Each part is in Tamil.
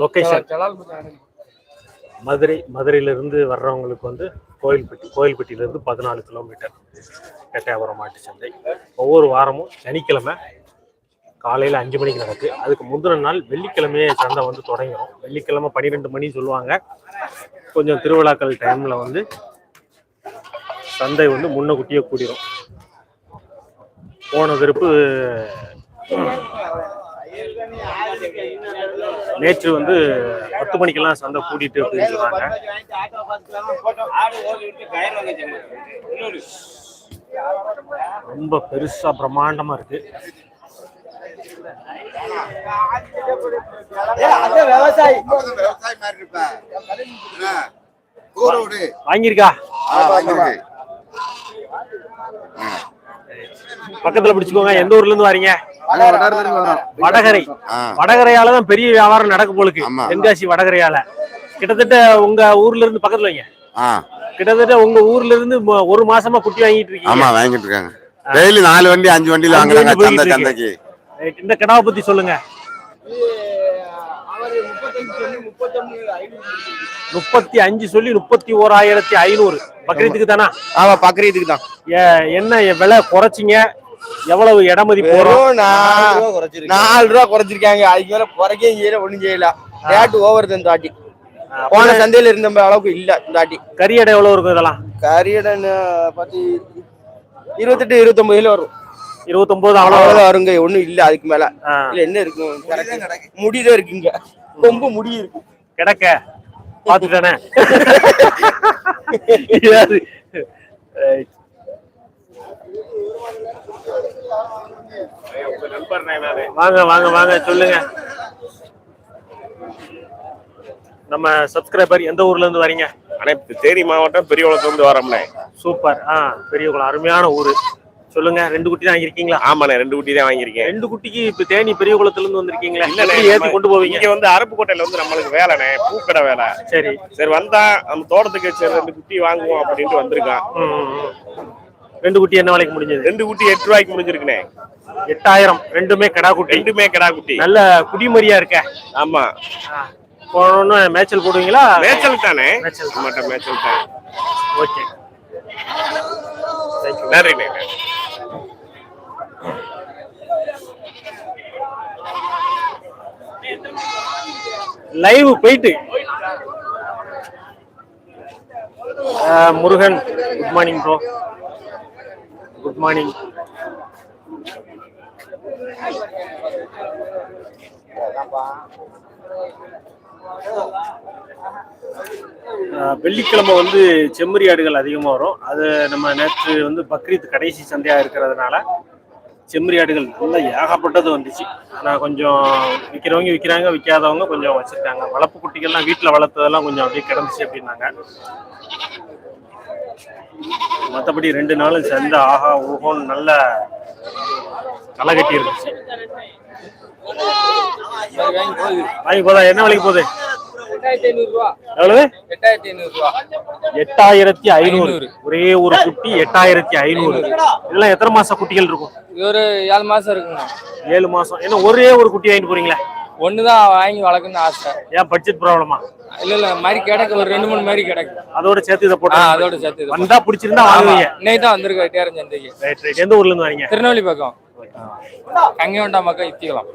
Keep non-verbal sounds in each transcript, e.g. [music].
லொக்கேஷன் மதுரை மதுரையிலிருந்து வர்றவங்களுக்கு வந்து கோயில்பட்டி கோயில்பட்டியிலிருந்து பதினாலு கிலோமீட்டர் எட்டயபுரம் மாட்டு சந்தை. ஒவ்வொரு வாரமும் சனிக்கிழமை காலையில் அஞ்சு மணிக்கு நடக்கு. அதுக்கு முந்தின நாள் வெள்ளிக்கிழமையே சந்தை வந்து தொடங்கிடும் வெள்ளிக்கிழமை பன்னிரெண்டு மணி சொல்லுவாங்க. கொஞ்சம் திருவிழாக்கள் டைமில் வந்து சந்தை வந்து முன்னக்கூட்டியே கூடிரும். போன திருப்பு நேற்று வந்து பத்து மணிக்கெல்லாம் சந்தை கூட்டிட்டு அப்படின்னு சொல்றாங்க. ரொம்ப பெருசா பிரம்மாண்டமா இருக்கு. வாங்கியிருக்கா. பக்கத்துல பிடிச்சுக்கோங்க. எந்த ஊர்ல இருந்து வரீங்க? வடகரை வடகரையால தான் பெரிய வியாபாரம் நடக்க போலுக்கு. தென்காசி வடகரையால. கிட்டத்தட்ட உங்க ஊர்ல இருந்து பக்கத்துல வைங்க. கிட்டத்தட்ட உங்க ஊர்ல இருந்து ஒரு மாசமா குட்டி வாங்கிட்டு இருக்கீங்க. ஆமா வாங்கிட்டு இருக்காங்க. டெய்லி நாலு வண்டி அஞ்சு வண்டியில வாங்குறாங்க சந்தை சந்தைக்கு. இந்த கிடாவை பத்தி சொல்லுங்க. முப்பத்தி அஞ்சு சொல்லி முப்பத்தி ஓராயிரத்தி ஐநூறு. பக்ரீத்துக்கு தானா? ஆமா பக்ரீத்துக்கு தான். ஏ- என்ன விலை குறைச்சிங்க? எவ்வளவு இடமதி போறோம்? நாலு ரூபா குறைச்சிருக்காங்க. அதுக்கு மேல குறைக்கவும் செய்யல ஒண்ணும் செய்யல. ரேட்டு ஓவர் தான் தாட்டி. போன சந்தையில இருந்த அளவுக்கு இல்ல இந்த தாட்டி. கறி எடை எவ்வளவு இருக்கும் இதெல்லாம்? கரியடன் பத்தி இருபத்தெட்டு இருபத்தொன்பது கிலோ வரும். இருபத்தொன்பது அவ்வளவு அவ்வளவுதான் வருங்க ஒண்ணும் இல்ல அதுக்கு மேல. இல்ல என்ன இருக்கும்? முடிதான் இருக்குங்க. ரொம்ப முடி இருக்கு. கிடக்க. பாத்துட்டானே. [laughs] வாங்க வாங்க வாங்க சொல்லுங்க. நம்ம சப்ஸ்கிரைபர் எந்த ஊர்ல இருந்து வரீங்க? அனைத்து தேனி மாவட்டம் பெரியகுளத்துலேருந்து வரோம்ண்ணே. சூப்பர். ஆ பெரியகுளம் அருமையான ஊரு. சொல்லுங்க ரெண்டு குட்டி தான் வாங்கியிருக்கீங்களா? ஆமாண்ணே ரெண்டு குட்டி தான் வாங்கியிருக்கேன். ரெண்டு குட்டிக்கு இப்ப தேனி பெரியகுளத்துல இருந்து வந்திருக்கீங்களா எப்படி ஏத்தி கொண்டு போவீங்க? இங்க வந்து அருப்புக்கோட்டையில வந்து நம்மளுக்கு வேலைண்ணே பூக்கடை வேலை. சரி. சரி வந்தா நம்ம தோட்டத்துக்கு சரி ரெண்டு குட்டி வாங்குவோம் அப்படின்ட்டு வந்திருக்கான். ரெண்டு குட்டி என்ன விலைக்கு முடிஞ்சது? ரெண்டு குட்டி எட்டு ரூபாய்க்கு முடிஞ்சிருக்குண்ணே. எட்டாயிரம் ரெண்டுமே கடா குட்டி. ரெண்டுமே கிடா குட்டி. நல்ல குடிமரியா இருக்க. ஆமா. போனோன்னு மேய்ச்சல் போடுவீங்களா? மேய்ச்சல் தானே? மேய்ச்சல். மட்டும் மேய்ச்சல் தான். ஓகே. நன்றிண்ணே லைவ் போயிட்டு. Murugan good morning bro good morning வெள்ளிக்கிழமை வந்து செம்மறி ஆடுகள் அதிகமாக வரும். அது நம்ம நேற்று வந்து பக்ரீத் கடைசி சந்தையாக இருக்கிறதுனால செம்மறி ஆடுகள் நல்லா ஏகப்பட்டது வந்துச்சு. ஆனால் கொஞ்சம் விற்கிறவங்க விற்கிறாங்க விற்காதவங்க கொஞ்சம் வச்சுருக்காங்க. வளர்ப்பு குட்டிகள்லாம் வீட்டில் வளர்த்ததெல்லாம் கொஞ்சம் அப்படியே கிடந்துச்சு அப்படின்னாங்க. மற்றபடி ரெண்டு நாளும் சந்தை ஆஹா ஊஹோன்னு நல்ல களை கட்டி இருந்துச்சு வாங்கி போதா என்ன விலைக்கு போகுது? எவ்வளவு? எட்டாயிரத்தி ஐநூறு. ஒரே ஒரு குட்டி எட்டாயிரத்தி ஐநூறு. இதெல்லாம் எத்தனை மாச குட்டிகள் இருக்கும்? ஒரு ஏழு மாசம் இருக்குங்க ஏழு மாசம். ஏன்னா ஒரே ஒரு குட்டி வாங்கிட்டு போறீங்களா? ஒண்ணுதான் வாங்கி வளர்க்கணும்னு ஆசை. ஏன் பட்ஜெட் ப்ராப்ளமா இல்ல இல்ல மாதிரி கிடக்கு ஒரு ரெண்டு மூணு மாதிரி கிடக்கு அதோட சேர்த்து இதை போட்டா அதோட சேர்த்து இது வந்தா பிடிச்சிருந்தா. வாங்குவீங்க. இன்னைக்கு தான் வந்திருக்கு எட்டியாரம் சந்தைக்கு ரைட் ரைட் எந்த ஊர்ல இருந்து வரீங்க? திருநெல்வேலி பக்கம். கங்கைவண்டா பக்கம் இத்திக்கலாம்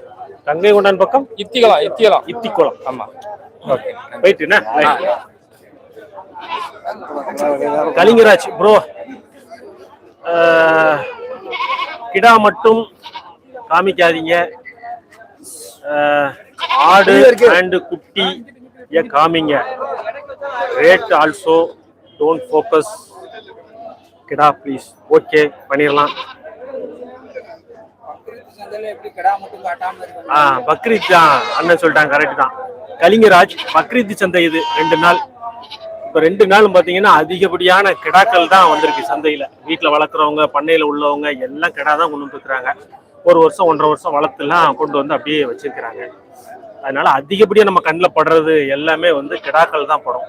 கங்கை கொண்டான் பக்கம்? இத்திக்கலாம் இத்திக்கலாம் இத்திக்குளம் ஆமா. ஓகே போயிட்டு என்ன? கலிங்கராஜ் ப்ரோ கிடா மட்டும் காமிக்காதீங்க. ஆடு அண்ட் குட்டி ஏ காமிங்க. ரேட் ஆல்சோ டோன்ட் ஃபோக்கஸ் கிடா ப்ளீஸ் ஓகே பண்ணிடலாம். ஆ பக்ரீத் தான். அண்ணன் சொல்லிட்டாங்க கரெக்ட் தான். கலிங்கராஜ் பக்ரீத் சந்தை இது ரெண்டு நாள். இப்போ ரெண்டு நாள் பார்த்தீங்கன்னா அதிகப்படியான கிடாக்கள் தான் வந்திருக்கு சந்தையில். வீட்டில் வளர்க்குறவங்க பண்ணையில் உள்ளவங்க எல்லாம் கிடா தான் கொண்டு வந்துருக்குறாங்க ஒரு வருஷம் ஒன்றரை வருஷம் வளர்த்துலாம் கொண்டு வந்து அப்படியே வச்சிருக்கிறாங்க. அதனால அதிகப்படியாக நம்ம கண்ணில் படுறது எல்லாமே வந்து கிடாக்கள் தான் படும்.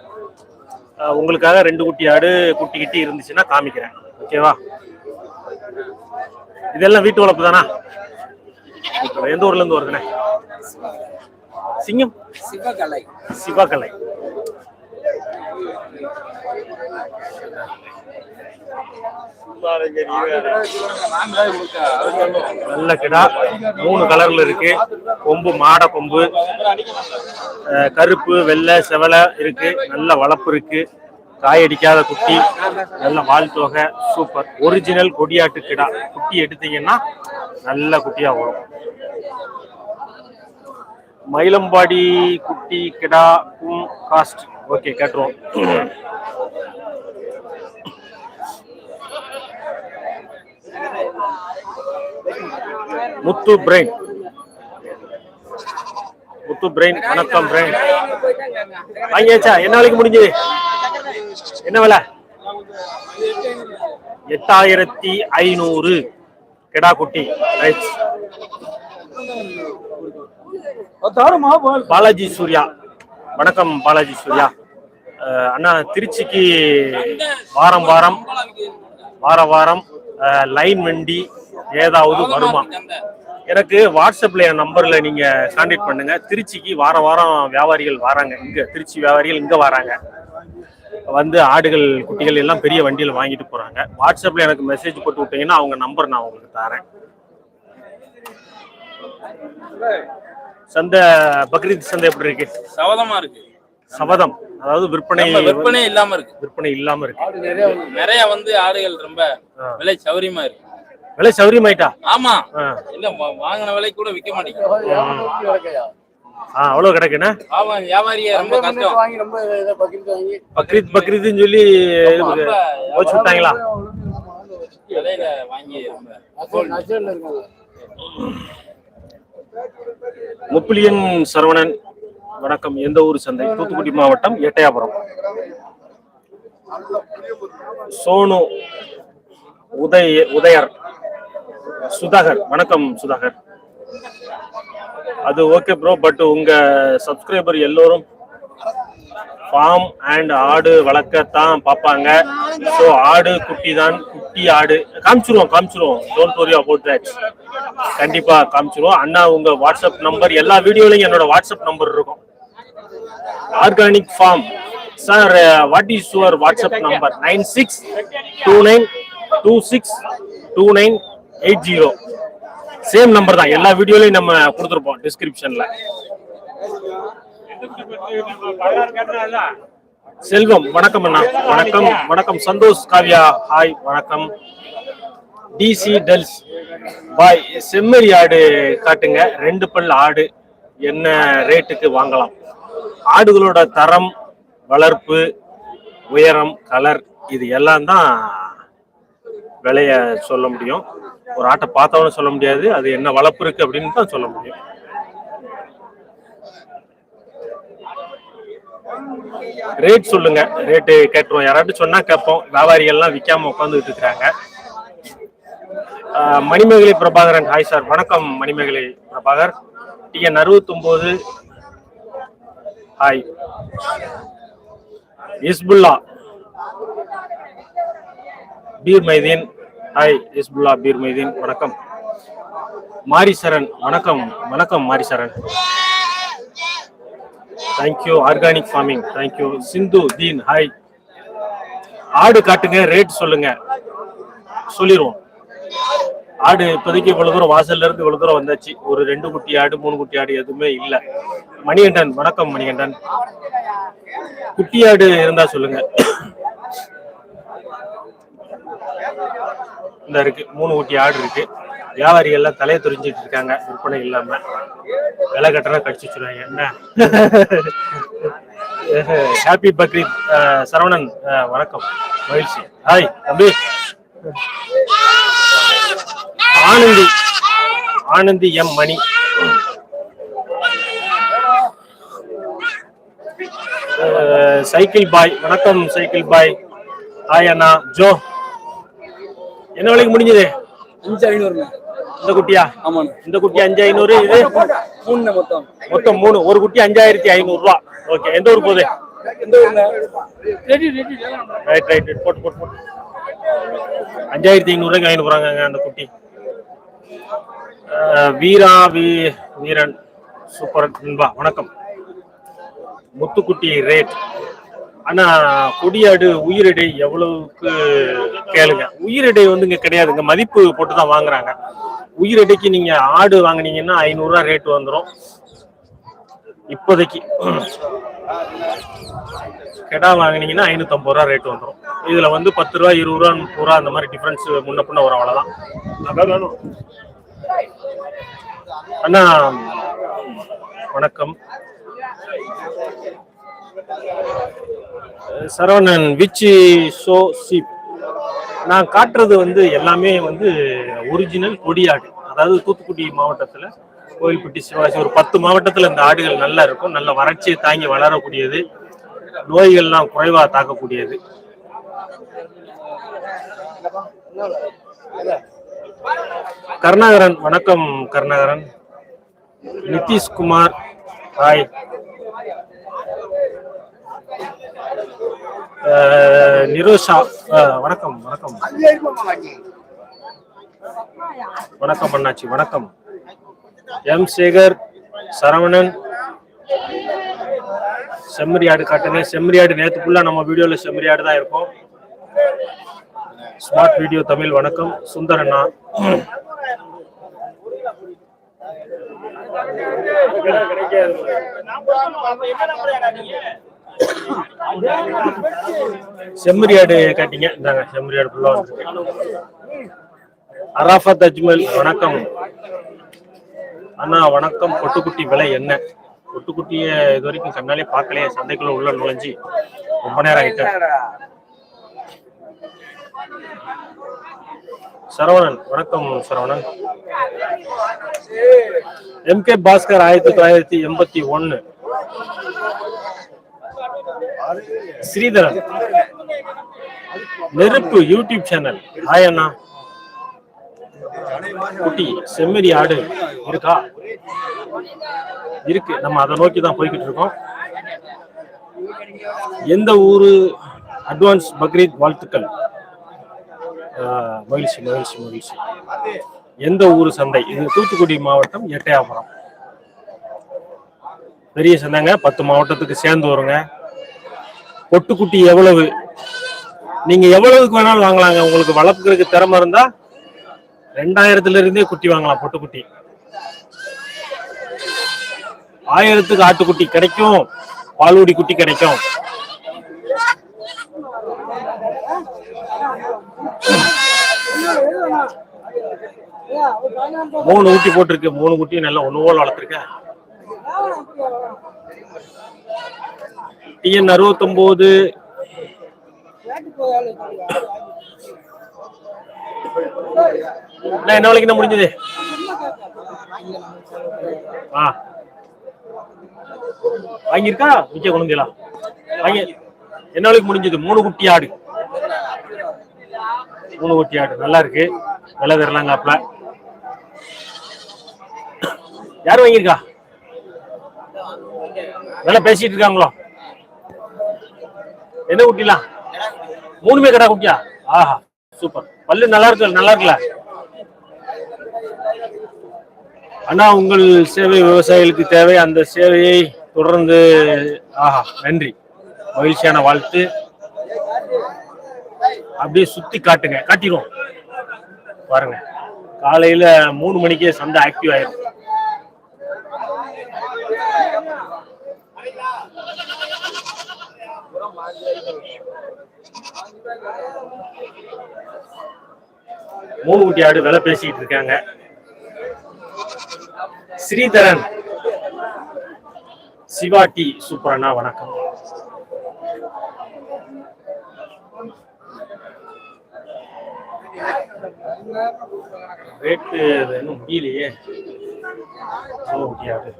உங்களுக்காக ரெண்டு குட்டி ஆடு குட்டி கிட்டி இருந்துச்சுன்னா காமிக்கிறேன். ஓகேவா? இதெல்லாம் வீட்டு வளர்ப்பு தானா? எந்த ஊர்ல இருந்து வருதுண்ணே? சிங்கம்? சிவகலை. சிவகலை. நல்ல கிடா. மூணு கலர்ல இருக்கு. கொம்பு மாட கொம்பு. கருப்பு வெள்ளை செவலை இருக்கு. நல்ல வளர்ப்பு இருக்கு. காயடிக்காத குட்டி. நல்ல வால் தொகை. சூப்பர். ஒரிஜினல் கொடியாட்டு கிடா. குட்டி எடுத்தீங்கன்னா நல்ல குட்டியா வரும். மயிலம்பாடி குட்டி கிடா காஸ்ட். ஓகே கேட்டுருவோம். முத்து பிரெயின் முத்து பிரெயின் வணக்கம் பிரெயின் வாங்கியாச்சா என்ன விலைக்கு முடிஞ்சது? என்ன விலை? எட்டாயிரத்தி ஐநூறு. கிடா குட்டி. பாலாஜி சூர்யா. வணக்கம் பாலாஜி சூர்யா. அண்ணா திருச்சிக்கு வாரம் வாரம். வார வாரம் லைன் வண்டி ஏதாவது வருமா? எனக்கு வாட்ஸ்அப்ல என் நம்பர்ல நீங்க கான்டாக்ட் பண்ணுங்க. திருச்சிக்கு வார வாரம் வியாபாரிகள் வராங்க. இங்க திருச்சி வியாபாரிகள் இங்க வராங்க. வந்து ஆடுகள் குட்டிகள் எல்லாம் பெரிய வண்டியில வாங்கிட்டு போறாங்க. வாட்ஸ்அப்ல எனக்கு மெசேஜ் போட்டு விட்டீங்கன்னா அவங்க நம்பர் நான் உங்களுக்கு தரேன். சந்தை பக்ரீத் சந்தை எப்படி இருக்கு? சவதமா இருக்கு. சபதம் அதாவது விற்பனை விற்பனை இல்லாம இருக்கு. விற்பனை இல்லாம இருக்கு. நிறைய வந்து ஆடுகள் ரொம்ப. விலை சௌரியமா இருக்கு. விலை சௌரியமாயிட்டா ஆமா. இல்ல வாங்கின விலை கூட விக்க மாட்டேங்குது. அவ்வளவு கிடக்குண்ணா வியாபாரியே ரொம்ப கஷ்டம். பக்ரீத் பக்ரீத்னு சொல்லி போச்சு விட்டாங்களா? விலையில வாங்கி ரொம்ப முப்பிலியன் சரவணன் வணக்கம். எந்த ஊர் சந்தை? தூத்துக்குடி மாவட்டம் எட்டயாபுரம். சோனு உதய உதயர். சுதாகர் வணக்கம் சுதாகர். அது ஓகே ப்ரோ பட் உங்க சப்ஸ்கிரைபர் எல்லோரும் ஃபார்ம் அண்ட் ஆடு வளர்க்கத்தான் பார்ப்பாங்க. ஸோ ஆடு குட்டி தான் குட்டி ஆடு. காமிச்சிருவோம் காமிச்சிருவோம். டோன்ட் வரி அபவுட் தட் கண்டிப்பா காமிச்சிருவோம். அண்ணா உங்க வாட்ஸ்அப் நம்பர் எல்லா வீடியோலையும் என்னோட வாட்ஸ்அப் நம்பர் இருக்கும். Organic farm sir what is your WhatsApp number nine six two nine two six two nine eight zero. Same number தான். எல்லா வீடியோலையும் நம்ம கொடுத்துருப்போம் டிஸ்கிரிப்ஷன்ல செல்வம் வணக்கம் அண்ணா. வணக்கம். வணக்கம். சந்தோஷ் காவ்யா. ஹாய் வணக்கம். டிசி டெல்ஸ் பாய் செம்மறி ஆடு காட்டுங்க. ரெண்டு பல் ஆடு. என்ன ரேட்டுக்கு வாங்கலாம்? ஆடுகளோட தரம் வளர்ப்பு உயரம் கலர் இது எல்லாம் தான் விலைய சொல்ல முடியும். ஒரு ஆட்டை பார்த்தவன சொல்ல முடியாது. அது என்ன வளர்ப்பு இருக்கு அப்படின்னு தான் சொல்ல முடியும். ரேட் சொல்லுங்க. ரேட்டு கேட்டுருவோம். யாராட்டும் சொன்னா கேட்போம். வியாபாரிகள்லாம் விற்காம உட்காந்துட்டு இருக்கிறாங்க. மணிமேகலை பிரபாகரன். ஹாய் சார் வணக்கம் மணிமேகலை பிரபாகர். டிஎன் அறுபத்தொம்போது. ஹாய் இஸ்புல்லா பீர் மைதீன் ஹாய் இஸ்புல்லா பீர் மைதீன் வணக்கம். மாரிசரன் வணக்கம் வணக்கம் Marisaran. Thank you organic farming thank you Sindhu Deen hi. ஆடு காட்டுங்க ரேட் சொல்லுங்க. சொல்லிடுவோம் ஆடு இப்போதைக்கு இவ்வளவு தூரம் வாசல்ல இருந்து இவ்வளவு தூரம் வந்தாச்சு. ஒரு ரெண்டு குட்டி ஆடு மூணு குட்டி ஆடு எதுவுமே இல்ல. மணிகண்டன் வணக்கம் மணிகண்டன். குட்டி ஆடு இருந்தா சொல்லுங்க. இந்த இருக்கு மூணு ஊட்டி ஆடு இருக்கு. வியாபாரிகள்லாம் தலையை துறிஞ்சிட்டு இருக்காங்க விற்பனை இல்லாம. விலை கட்டணம் கடிச்சு வச்சிருவாங்க. என்ன? [laughs] ஹாப்பி பக்ரீத் சரவணன் வணக்கம். மகிழ்ச்சி. ஹாய் தம்பி. ஆனந்தி. ஆனந்தி எம் மணி. சைக்கிள் பாய். வணக்கம் சைக்கிள் பாய். ஹாய் அண்ணா. ஜோ. என்ன விலைக்கு முடிஞ்சது? அஞ்சு ஐநூறுங்க இந்த குட்டியா? ஆமாண்ணா இந்த குட்டி அஞ்சு ஐநூறு இது? மூணு மொத்தம். மொத்தம் மூணு. ஒரு குட்டி அஞ்சாயிரத்தி ஐநூறு ரூபா ஓகே. எந்த ஊர் போகுது? ரைட் ரைட் போட்டு போட்டு போட்டு. அஞ்சாயிரத்தி ஐநூறு ரூபாய்க்கு வாங்கிட்டு போறாங்க அந்த குட்டி. வீரா வீ வீரன். சூப்பர் நண்பா. வணக்கம். முத்துக்குட்டி ரேட். ஆனா கொடியாடு உயிரிடை எவ்வளவுக்கு கேளுங்க. உயிரிடை வந்து இங்க கிடையாதுங்க. மதிப்பு போட்டு தான் வாங்குறாங்க. உயிரிடைக்கு நீங்க ஆடு வாங்குனீங்கன்னா ஐநூறுரூவா ரேட் வந்துடும் இப்போதைக்கு. கெடா வாங்குனீங்கன்னா ஐநூற்றம்பது ரூபா ரேட் வந்துடும் இதுல வந்து பத்து ரூபா இருபது ரூபா முப்பது ரூபா அந்த மாதிரி டிஃபரன்ஸ் முன்ன பின்ன வரும். அவ்வளவுதான். அதான் அண்ணா வணக்கம். சரவணன் விச்சி ஷோ சீப். நான் காட்டுறது வந்து எல்லாமே வந்து ஒரிஜினல் கொடியாடு அதாவது தூத்துக்குடி மாவட்டத்தில் கோயில்பட்டி சிவாசி ஒரு பத்து மாவட்டத்தில் இந்த ஆடுகள் நல்லா இருக்கும். நல்ல வறட்சியை தாங்கி வளரக்கூடியது. நோய்கள்லாம் குறைவாக தாக்கக்கூடியது. கருணாகரன் வணக்கம் கருணாகரன். நிதிஷ்குமார் ஹாய் நிரோஷா வணக்கம் வணக்கம். வணக்கம் அண்ணாச்சி வணக்கம். எம் சேகர் சரவணன். செம்மறியாடு காட்டுங்க. செம்மறியாடு நேத்து நம்ம வீடியோல செம்மறியாடு தான் இருக்கும். ஸ்மார்ட் வீடியோ தமிழ் வணக்கம். சுந்தரண்ணா செம்மறியாடு காட்டிங்க. இந்தாங்க செம்மறியாடு ஃபுல்லாக வந்து. அராஃபத் அஜ்மல் வணக்கம். அண்ணா வணக்கம். பொட்டுக்குட்டி விலை என்ன? பொட்டுக்குட்டியை இது வரைக்கும் கண்ணாலே பார்க்கலையே. சந்தைக்குள்ள உள்ள நுழைஞ்சி ரொம்ப நேரம் ஆயிட்டேன் சரவணன் வணக்கம் சரவணன். எம் கே பாஸ்கர் ஆயிரத்தி தொள்ளாயிரத்தி எண்பத்தி ஒன்னு. ஸ்ரீதரன். நெருப்பு யூடியூப் சேனல். ஹாய் அண்ணா. குட்டி செம்மறி ஆடு இருக்கா? இருக்கு. நம்ம அதை நோக்கி தான் போய்கிட்டு இருக்கோம். எந்த ஊரு? அட்வான்ஸ் பக்ரீத் வாழ்த்துக்கள். ஆஹ், மகிழ்ச்சி மகிழ்ச்சி மகிழ்ச்சி. எந்த ஊர் சந்தை? இது தூத்துக்குடி மாவட்டம் எட்டயாபுரம். பெரிய சந்தைங்க. பத்து மாவட்டத்துக்கு சேர்ந்து வருங்க. பொட்டுக்குட்டி எவ்வளவு? நீங்க எவ்வளவுக்கு வேணாலும் வாங்கலாங்க. உங்களுக்கு வளர்ப்புறதுக்கு திறமை இருந்தா ரெண்டாயிரத்துல இருந்தே குட்டி வாங்கலாம் பொட்டுக்குட்டி. ஆயிரத்துக்கு ஆட்டுக்குட்டி கிடைக்கும் பால்குடி குட்டி கிடைக்கும். மூணு குட்டி போட்டிருக்கு. மூணு குட்டியும் நல்லா ஒன்று போல் வளர்த்துருக்க. டிஎன் அறுபத்தொம்போது. என்ன வேலைக்கு என்ன முடிஞ்சது? ஆ. வாங்கியிருக்கா? விற்க குழந்தைகளா வாங்கி என்ன வேலைக்கு முடிஞ்சது? மூணு குட்டி ஆடு. மூணு குட்டி ஆடு. நல்லா இருக்கு. விலை தரலாங்காப்ல யார் வாங்கியிருக்கா? நல்லா பேசிட்டு இருக்காங்களோ? என்ன குட்டிலாம் மூணுமே கடா குட்டியா? ஆஹா சூப்பர் பல்லு நல்லா இருக்கு நல்லா இருக்குல்ல? அண்ணா உங்கள் சேவை விவசாயிகளுக்கு தேவை. அந்த சேவையை தொடர்ந்து ஆஹா நன்றி. மகிழ்ச்சியான வாழ்த்து. அப்படியே சுத்தி காட்டுங்க. காட்டிடுவோம். பாருங்க. காலையில மூணு மணிக்கே சந்தை ஆக்டிவ் ஆயிரும். மூணு குட்டி ஆடு விலை பேசிட்டு இருக்காங்க. ஸ்ரீதரன். சிவாட்டி சூப்பரண்ணா வணக்கம். ரேட்டு இன்னும் முடியலையே மூணு குட்டி ஆடு.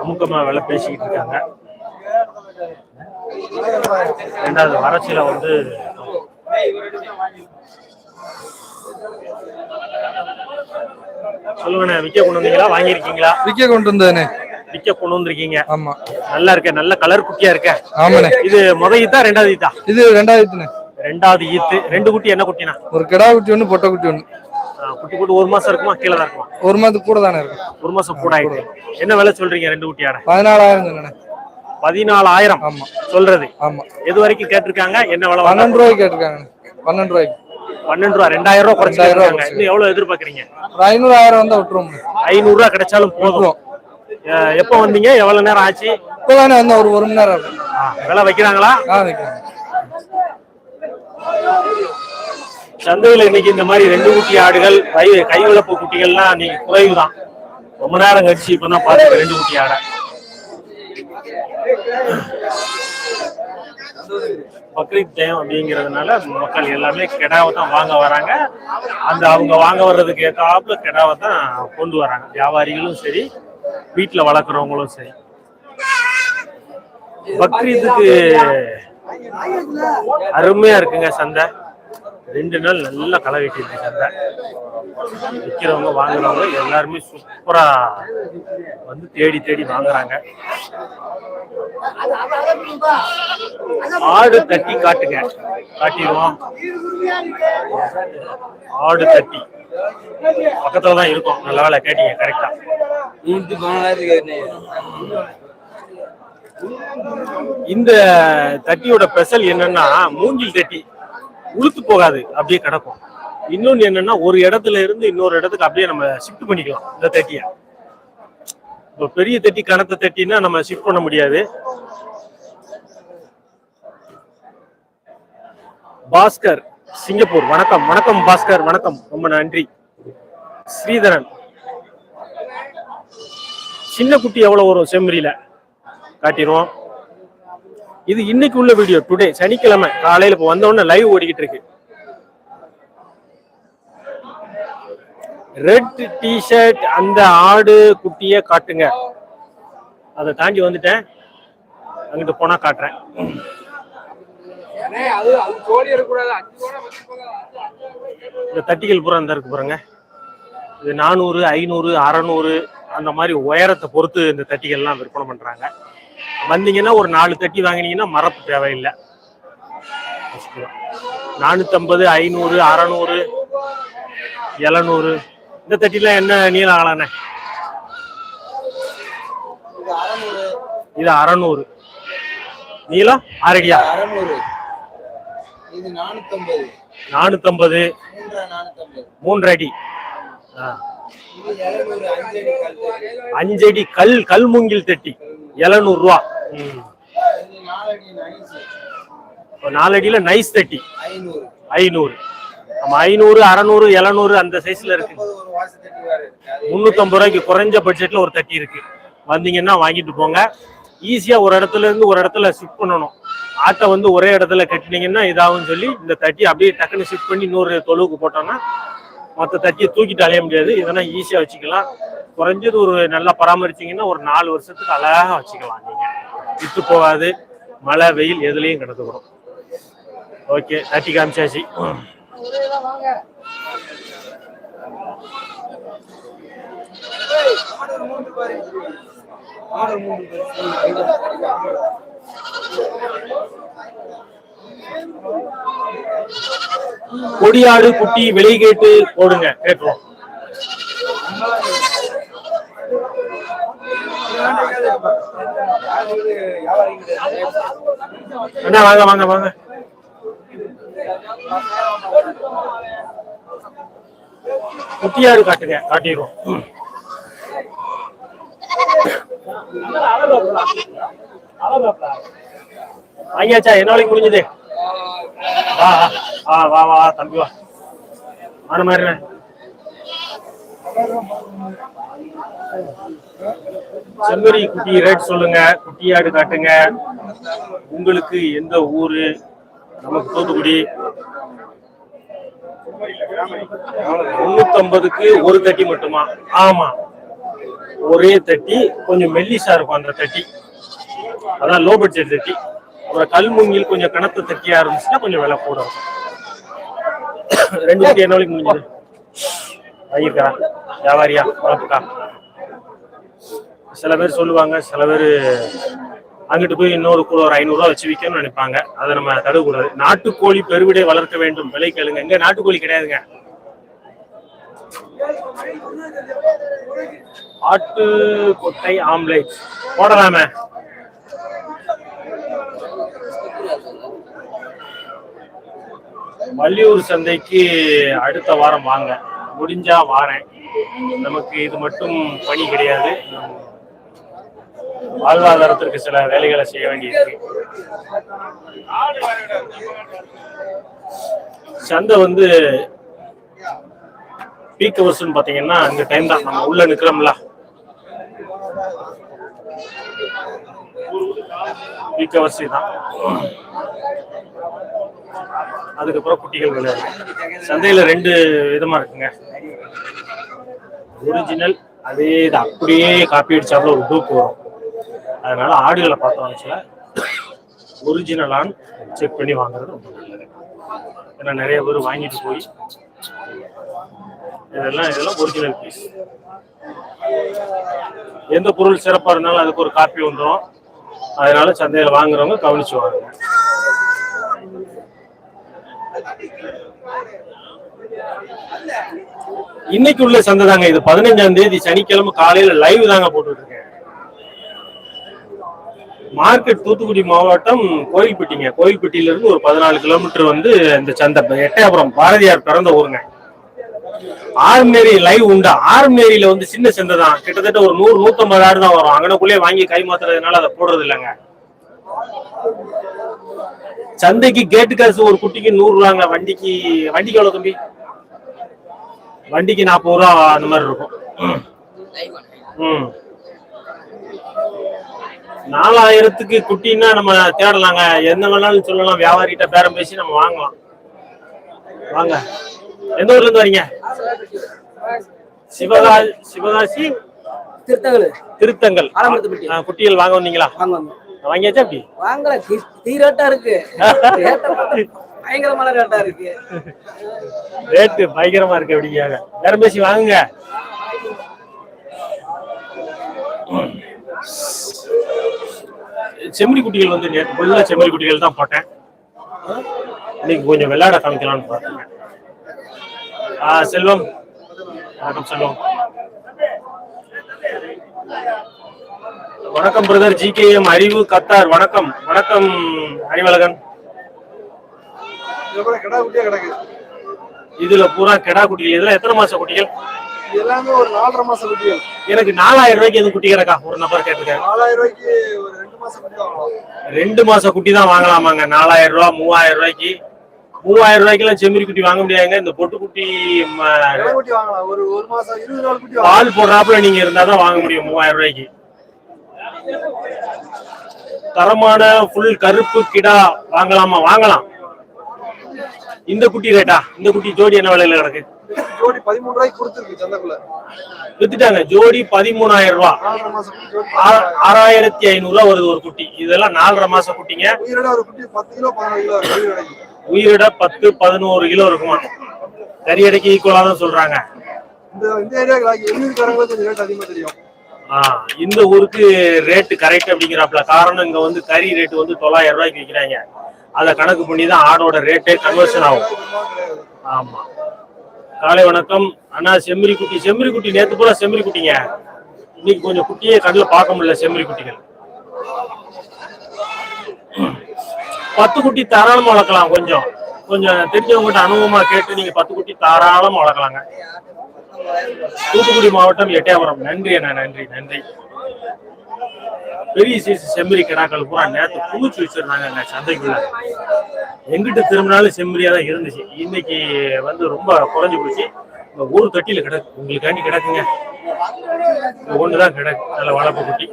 அமுக்கமா வேலை பேசிக்கிட்டு இருக்காங்க. ரெண்டாவது வறட்சியில வந்து சொல்லுங்கண்ணே விக்க கொண்டு வந்தீங்களா? வாங்கியிருக்கீங்களா? விக்க கொண்டு வந்தேனே. பிக்க கொண்டு வந்திருக்கீங்க. ஆமா. நல்லா இருக்க நல்ல கலர் குட்டியா இருக்க. ஆமாண்ணே. இது முத ஈத்தா ரெண்டாவது ஈத்தா? இது ரெண்டாயிரத்துண்ணே ரெண்டாவது ஈத்து. ரெண்டு குட்டி என்ன குட்டினா ஒரு கிடா குட்டி ஒன்று பொட்டை குட்டி ஆ, குட்டி குட்டி ஒரு மாசம் இருக்குமா? கீழே தான் இருக்குமா? ஒரு மாதத்துக்கு கூட தானே இருக்கும். ஒரு மாசம் கூட ஆயிட்டு. என்ன விலை சொல்றீங்க ரெண்டு குட்டியாட? பதினாலாயிரம் தானே. பதினாலாயிரம். ஆமா. சொல்றது. ஆமா. எது வரைக்கும் கேட்டிருக்காங்க? என்ன விலை? பன்னெண்டு ரூபாய்க்கு கேட்டிருக்காங்க பன்னெண்டு ரூபாய்க்கு. பன்னெண்டு ரூபா ரெண்டாயிரம் ரூபா குறைச்சு ரெண்டாயிரம் ரூபா கேட்டிருக்காங்க. இன்னும் எவ்வளவு எதிர்பார்க்கறீங்க? ஒரு ஐநூறு ஆயிரம் வந்தா விட்டுருவோம் ஐநூறு ரூபா கிடைச்சாலும் போதும். எப்ப வந்தீங்க? எவ்வளவு நேரம் ஆச்சு? இப்போதானே வந்தா ஒரு ஒரு மணி நேரம் விலை வைக்கிறாங்களா? சந்தையில இன்னைக்கு இந்த மாதிரி ரெண்டு குட்டி ஆடுகள் கை கைவிளப்பு குட்டிகள்லாம் நீங்க குறைவுதான். ரொம்ப நேரம் கழிச்சு இப்பதான் பாத்துக்க ரெண்டு குட்டி ஆடை. பக்ரீத் டைம் அப்படிங்கிறதுனால மக்கள் எல்லாமே கெடாவை தான் வாங்க வராங்க. அந்த அவங்க வாங்க வர்றதுக்கு ஏற்றாப்புல கெடாவை தான் கொண்டு வராங்க. வியாபாரிகளும் சரி வீட்டில் வளர்க்குறவங்களும் சரி. பக்ரீத்துக்கு அருமையா இருக்குங்க சந்தை. ரெண்டு நாள் நல்லா களை வெட்டிருக்கு சந்தை. விற்கிறவங்க வாங்குறவங்க எல்லாருமே சூப்பரா வந்து தேடி தேடி வாங்குறாங்க. ஆடு தட்டி காட்டுங்க. காட்டிடுவோம். ஆடு தட்டி. பக்கத்துல தான் இருக்கும். நல்ல வேலை கேட்டீங்க கரெக்டா இந்த தட்டியோட ஸ்பெஷல் என்னன்னா மூங்கில் தட்டி. உளுத்து போகாது அப்படியே கிடக்கும். இன்னொன்னு என்னன்னா ஒரு இடத்துல இருந்து இன்னொரு இடத்துக்கு அப்படியே நம்ம ஷிஃப்ட் பண்ணிக்கலாம் இந்த தட்டிய. இப்போ பெரிய தட்டி கணத்தை தட்டினா நம்ம ஷிஃப்ட் பண்ண முடியாது. பாஸ்கர் சிங்கப்பூர். வணக்கம் வணக்கம் பாஸ்கர் வணக்கம். ரொம்ப நன்றி. ஸ்ரீதரன். சின்ன குட்டி எவ்வளவு வரும் செம்மறியில? காட்டிடுவோம். இது இன்னைக்கு உள்ள வீடியோ டுடே சனிக்கிழமை. காலையில இப்போ வந்த உடனே லைவ் ஓடிக்கிட்டு இருக்கு. ரெட் டிஷர்ட் அந்த ஆடு குட்டிய காட்டுங்க. அதை தாண்டி வந்துட்டேன். அங்கிட்டு போனா காட்டுறேன். இந்த தட்டிகள் பூரா இந்த இருக்கு பாருங்க. இது நானூறு ஐநூறு அறநூறு அந்த மாதிரி உயரத்தை பொறுத்து இந்த தட்டிகள்லாம் விற்பனை பண்றாங்க. வந்தீங்கன்னா ஒரு நாலு தட்டி வாங்கினீங்கன்னா மரப்பு தேவையில்லை. நானூத்தம்பது ஐநூறு அறநூறு எழுநூறு. இந்த தட்டிலாம் என்ன நீள ஆகலாண்ணே? இது அறநூறு. நீளம் ஆறடியா நானூத்தம்பது. மூன்று அடி. அஞ்சடி கல் அஞ்சடி கல் கல் மூங்கில் தட்டி. எழுநூறு ரூபா ம். இது நாலடி நைஸ் இப்போ நாலடியில நைஸ் தட்டி ஐநூறு. ஐநூறு. நம்ம ஐநூறு அறநூறு எழுநூறு அந்த சைஸ்ல இருக்கு. முந்நூற்றம்பது ரூபாய்க்கு குறைஞ்ச பட்ஜெட்ல ஒரு தட்டி இருக்கு. வந்தீங்கன்னா வாங்கிட்டு போங்க. ஈஸியா ஒரு இடத்துல இருந்து ஒரு இடத்துல ஷிஃப்ட் பண்ணணும். ஆட்டை வந்து ஒரே இடத்துல கட்டினீங்கன்னா இதாகும் சொல்லி இந்த தட்டி அப்படியே டக்குன்னு ஷிஃப்ட் பண்ணி இன்னொரு தொழுவுக்கு போட்டோம்னா மற்ற தட்டியை தூக்கிட்டு அலைய முடியாது. இதெல்லாம் ஈஸியாக வச்சுக்கலாம். குறைஞ்சது ஒரு நல்லா பராமரிச்சீங்கன்னா ஒரு நாலு வருஷத்துக்கு அழகாக வச்சுக்கலாம் நீங்கள் விட்டு போகாது. மழை வெயில் எதுலேயும் கிடந்துக்கிறோம் ஓகே தட்டி காமிச்சாச்சு. கொடியாடு குட்டி விலை கேட்டு போடுங்க. கேட்டுருவோம் அண்ணா வாங்க வாங்க வாங்க. குட்டியாடு காட்டுங்க காட்டிடுவோம். ஐயாச்சா என்ன முடிஞ்சது? வா வா வா வா தம்பி வா. ஆன மாதிரி செம்மறி குட்டி ரேட் சொல்லுங்க குட்டியாடு காட்டுங்க. உங்களுக்கு எந்த ஊரு? நமக்கு தூத்துக்குடி. முன்னூத்தம்பதுக்கு ஒரு தட்டி மட்டுமா? ஆமா. ஒரே தட்டி கொஞ்சம் மெல்லிசா இருக்கும் அந்த தட்டி. அதான் லோ பட்ஜெட் தட்டி. அப்புறம் கல்முங்கில் கொஞ்சம் கனத்த தட்டியா இருந்துச்சுன்னா கொஞ்சம் விலை கூட இருக்கும். ரெண்டு குட்டி என்ன வரைக்கும் முடிஞ்சது? வாங்கியிருக்கா? வியாபாரியா? வளர்ப்புக்கா? சில பேர் சொல்லுவாங்க சில பேர் அங்கிட்டு போய் இன்னொரு கூட ஒரு ஐநூறுரூவா வச்சு விற்கணும்னு நினைப்பாங்க. அதை நம்ம தடுக்கூடாது நாட்டுக்கோழி பெருவிடை வளர்க்க வேண்டும். விலை கேளுங்க. இங்க நாட்டுக்கோழி கிடையாதுங்க. ஆட்டு கொட்டை ஆம்லேட். போடலாமே. வள்ளியூர் சந்தைக்கு அடுத்த வாரம் வாங்க. முடிஞ்சா வாரேன். நமக்கு இது மட்டும் பணி கிடையாது. வாழ்வாதாரத்திற்கு சில வேலைகளை செய்ய வேண்டியிருக்கு. சந்தை வந்து பீக் ஹவர்ஸ்னு பாத்தீங்கன்னா அந்த டைம் தான். நம்ம உள்ள நிக்கிறோம்ல. பீக் ஹவர்ஸ் தான். அதுக்கப்புறம் குட்டிகள் விளையாடு. சந்தையில் ரெண்டு விதமாக இருக்குங்க. ஒரிஜினல் அதே இது அப்படியே காப்பி அடிச்சாப்புல ஒரு டூப் வரும். அதனால ஆடுகளை பார்த்தோம் வச்சுல ஒரிஜினலான்னு செக் பண்ணி வாங்குறது ரொம்ப நல்லது. ஏன்னா நிறைய பேர் வாங்கிட்டு போய் இதெல்லாம் இதெல்லாம் ஒரிஜினல் பீஸ் எந்த பொருள் சிறப்பாக இருந்தாலும் அதுக்கு ஒரு காப்பி வந்துடும் அதனால சந்தையில் வாங்குறவங்க கவனிச்சு வாங்குங்க இன்னைக்கு உள்ள சந்தை தாங்க இது. பதினஞ்சாம் தேதி சனிக்கிழமை காலையில லைவ் தாங்க போட்டுட்டு இருக்கேன் மார்க்கெட் தூத்துக்குடி மாவட்டம் கோயில்பட்டிங்க. கோயில்பட்டியில இருந்து ஒரு பதினாலு கிலோமீட்டர் வந்து இந்த சந்தை. எட்டயபுரம் பாரதியார் பிறந்த ஊருங்க. ஆர்மேரி லைவ் உண்டு. ஆர்மேரியில வந்து சின்ன சந்தை தான். கிட்டத்தட்ட ஒரு நூறு நூத்தம்பது ஆடு தான் வரும். அங்கனக்குள்ளேயே வாங்கி கை மாத்துறதுனால அதை போடுறது இல்லைங்க சந்தைக்கு கேட்டு காசு ஒரு குட்டிக்கு நூறு ரூபாங்க வண்டிக்கு வண்டிக்கு எவ்வளவு தம்பி? வண்டிக்கு நாற்பது ரூபா அந்த மாதிரி இருக்கும். நாலாயிரத்துக்கு குட்டின்னா நம்ம தேடலாங்க. எந்த வேணாலும் சொல்லலாம். வியாபாரிகிட்ட பேரம் பேசி நம்ம வாங்கலாம். வாங்க. எந்த ஊர்ல இருந்து வரீங்க? சிவகா சிவகாசி? திருத்தங்கல். திருத்தங்கல். குட்டிகள் வாங்க வந்தீங்களா? வாங்க. வாங்கியாச்சா அப்படி? வாங்கல. தீ- ரேட்டா இருக்கு. பயங்கரமான ரேட்டா இருக்கு. ரேட்டு பயங்கரமா இருக்கு அப்படிங்காங்க பேரம் பேசி வாங்குங்க. செம்மறி குட்டிகள் வந்து நேற்று ஃபுல்லா செம்மறி குட்டிகள் தான் போட்டேன். இன்னைக்கு கொஞ்சம் விளையாட காமிக்கலாம்னு பார்த்தேங்க ஆ செல்வம். வணக்கம் செல்வம். வணக்கம் brother G K M Arivu Qatar. வணக்கம். வணக்கம் அறிவழகன். கிடா குட்டியா கிடக்கு. இதுல பூரா கெடா குட்டிகள். இதெல்லாம் எத்தனை மாச குட்டிகள்? எல்லாமே ஒரு நாலரை மாசம் குட்டிகள். எனக்கு நாலாயிரம் ரூபாய்க்கு எதுவும் குட்டி கிடக்கா? ஒரு நபர் கேட்டிருக்காரு. நாலாயிரம் ரூபாய்க்கு ஒரு ரெண்டு மாசம் குட்டி வாங்கலாம். ரெண்டு மாச குட்டி தான் வாங்கலாமாங்க. நாலாயிரம் ரூபாய் மூவாயிரம் ரூபாய்க்கு. மூவாயிரம் ரூபாய்க்கு செம்மறி குட்டி வாங்க முடியாதுங்க. இந்த பொட்டு குட்டி ஒரு ஒரு மாசம் இருபது நாள் குட்டி பால் போடுறாப்புல நீங்க இருந்தாதான் வாங்க முடியும் மூவாயிரம் ரூபாய்க்கு. தரமான ஃபுல் கருப்பு கிடா வாங்கலாமா? வாங்கலாம். இந்த குட்டி ரேட்டா இந்த குட்டி ஜோடி என்ன விலையில கிடக்கு? ஜோடி பதிமூணு ரூபாய்க்கு கொடுத்துருக்கு சந்தைக்குள்ள. வித்துட்டாங்க. ஜோடி பதிமூணாயிரம் ரூபாய். மாசம் ஆறாயிரத்தி ஐநூறு ரூபா வருது ஒரு குட்டி. இதெல்லாம் நாலரை மாச குட்டிங்க. உயிரோட ஒரு குட்டி பத்து கிலோ பதினோரு கிலோ இருக்குமா? கறி அடைக்கு ஈக்குவலா தான் சொல்றாங்க. இந்த ஏரியாவுக்கு எண்ணூறுக்காரங்களுக்கு கொஞ்சம் ரேட் அதிகமா தெரியும். இந்த ஊருக்கு ரேட்டு கரெக்ட் அப்படிங்கிறாப்ல காரணம் இங்க வந்து கறி ரேட்டு வந்து தொள்ளாயிரம் ரூபாய்க்கு விற்கிறாங்க அதை கணக்கு பண்ணி தான் ஆடோட ரேட்டே கன்வர்ஷன் ஆகும். ஆமா. காலை வணக்கம். அண்ணா செம்மறி குட்டி செம்மறி குட்டி நேத்து போல செம்மறி குட்டிங்க இன்னைக்கு கொஞ்சம் குட்டியே கண்ணில் பார்க்க முடியல செம்மறி குட்டிகள் பத்து குட்டி தாராளமா வளர்க்கலாம் கொஞ்சம். கொஞ்சம் தெரிஞ்சவங்ககிட்ட அனுபவமா கேட்டு நீங்க பத்து குட்டி தாராளமா வளர்க்கலாங்க. தூத்துக்குடி மாவட்டம் எட்டயபுரம். நன்றி அண்ணா நன்றி நன்றி. பெரிய சைஸ் செம்மறி கிடாக்கள் பூரா நேற்று குளிச்சு வச்சிருந்தாங்க சந்தைக்குள்ள. எங்கிட்ட திரும்பினாலும் செம்மறியா தான் இருந்துச்சு. இன்னைக்கு வந்து ரொம்ப குறைஞ்சு போச்சு. ஒரு ஊர் தொட்டியில கிடக்கு. உங்களுக்காண்டி கிடக்குங்க. ஒண்ணுதான் கிடக்கு. நல்ல வளர்ப்பு குட்டி.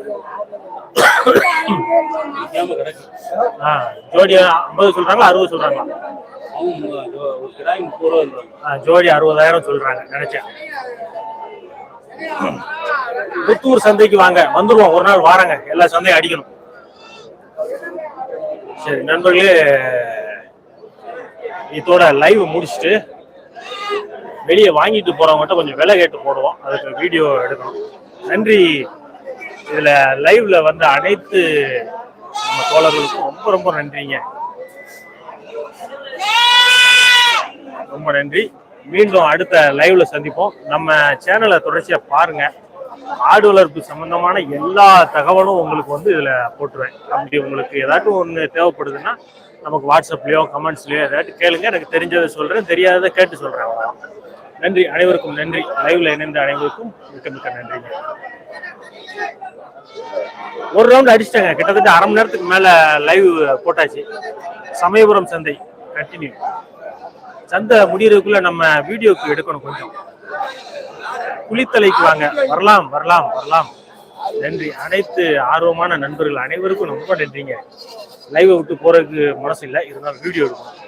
[coughs] ஆஹ் ஜோடி ஐம்பது சொல்றாங்களா அறுபது சொல்றாங்களா? ஜோடி அறுபதாயிரம் சொல்றாங்க நினைச்சேன். புத்தூர் சந்தைக்கு வாங்க வந்துருவோம் ஒரு நாள் வாரங்க எல்லா சந்தையும் அடிக்கணும். சரி நண்பர்களே இதோட லைவ் முடிச்சுட்டு வெளியே வாங்கிட்டு போறவங்ககிட்ட கொஞ்சம் விலை கேட்டு போடுவோம் அதுக்கு வீடியோ எடுக்கணும். நன்றி. இதுல லைவ்ல வந்த அனைத்து நம்ம தோழர்களுக்கும் ரொம்ப ரொம்ப நன்றிங்க. ரொம்ப நன்றி. மீண்டும் அடுத்த லைவ்ல சந்திப்போம். நம்ம சேனலை தொடர்ச்சியா பாருங்க. ஆடு வளர்ப்பு சம்பந்தமான எல்லா தகவலும் உங்களுக்கு வந்து இதுல போட்டுருவேன். அப்படி உங்களுக்கு ஏதாட்டும் ஒன்று தேவைப்படுதுன்னா நமக்கு வாட்ஸ்அப்லயோ கமெண்ட்ஸ்லயோ ஏதாட்டும் கேளுங்க. எனக்கு தெரிஞ்சதை சொல்றேன் தெரியாததை கேட்டு சொல்றேன். நன்றி. அனைவருக்கும் நன்றி. லைவ்ல இணைந்த அனைவருக்கும் மிக்க மிக்க நன்றிங்க. ஒரு ரவுண்ட் அடிச்சிட்டாங்க. கிட்டத்தட்ட அரை மணி நேரத்துக்கு மேல லைவ் போட்டாச்சு. சமயபுரம் சந்தை கண்டினியூ சந்தை முடியறதுக்குள்ள நம்ம வீடியோக்கு எடுக்கணும் கொஞ்சம். குளித்தலைக்கு வாங்க. வரலாம் வரலாம் வரலாம். நன்றி. அனைத்து ஆர்வமான நண்பர்கள் அனைவருக்கும் ரொம்ப நன்றிங்க. லைவை விட்டு போறதுக்கு மனசு இல்லை. இருந்தாலும் வீடியோ எடுக்கணும்.